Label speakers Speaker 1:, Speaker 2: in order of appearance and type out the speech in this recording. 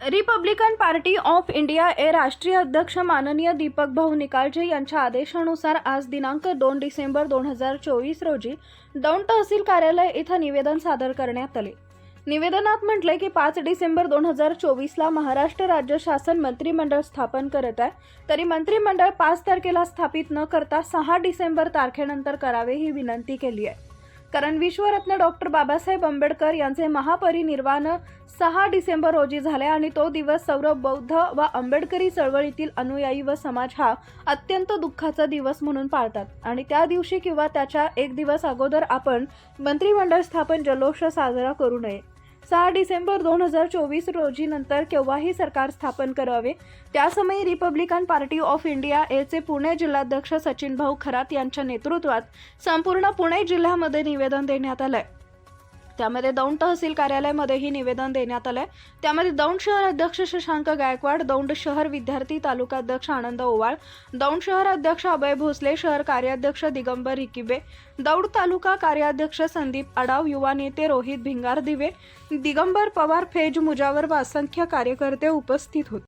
Speaker 1: Republican party of India A राष्ट्रीय अध्यक्ष माननीय दीपक भाऊ निकाळजे यांच्या आदेशानुसार आज दिनांक दोन डिसेंबर दोन हजार चोवीस रोजी दौंड तहसील कार्यालय इथं निवेदन सादर करण्यात आले. निवेदनात म्हटले की पाच डिसेंबर दोन हजार चोवीसला महाराष्ट्र राज्य शासन मंत्रिमंडळ स्थापन करत आहे. तरी मंत्रिमंडळ पाच तारखेला स्थापित न करता सहा डिसेंबर तारखेनंतर करावे ही विनंती केली आहे. कारण विश्वरत्न डॉक्टर बाबासाहेब आंबेडकर यांचे महापरिनिर्वाण सहा डिसेंबर रोजी झाले आणि तो दिवस सर्व बौद्ध व आंबेडकरी चळवळीतील अनुयायी व समाज हा अत्यंत दुःखाचा दिवस म्हणून पाळतात. आणि त्या दिवशी किंवा त्याच्या एक दिवस अगोदर आपण मंत्रिमंडळ स्थापन जल्लोष साजरा करू नये. सहा डिसेंबर दोन हजार चोवीस रोजी नंतर केव्हाही सरकार स्थापन करावे त्यासमयी रिपब्लिकन पार्टी ऑफ इंडिया एचे पुणे जिल्हाध्यक्ष सचिन भाऊ खरात यांच्या नेतृत्वात संपूर्ण पुणे जिल्ह्यामध्ये निवेदन देण्यात आलंय. त्यामध्ये दौंड तहसील कार्यालयामध्येही निवेदन देण्यात आलंय. त्यामध्ये दौंड शहर अध्यक्ष शशांक गायकवाड दौंड शहर विद्यार्थी तालुका अध्यक्ष आनंद ओवाळ दौंड शहर अध्यक्ष अभय भोसले शहर कार्याध्यक्ष दिगंबर हिकिबे दौंड तालुका कार्याध्यक्ष संदीप आडाव युवा नेते रोहित भिंगार दिवे दिगंबर पवार फेज मुजावर व असंख्य कार्यकर्ते उपस्थित होते.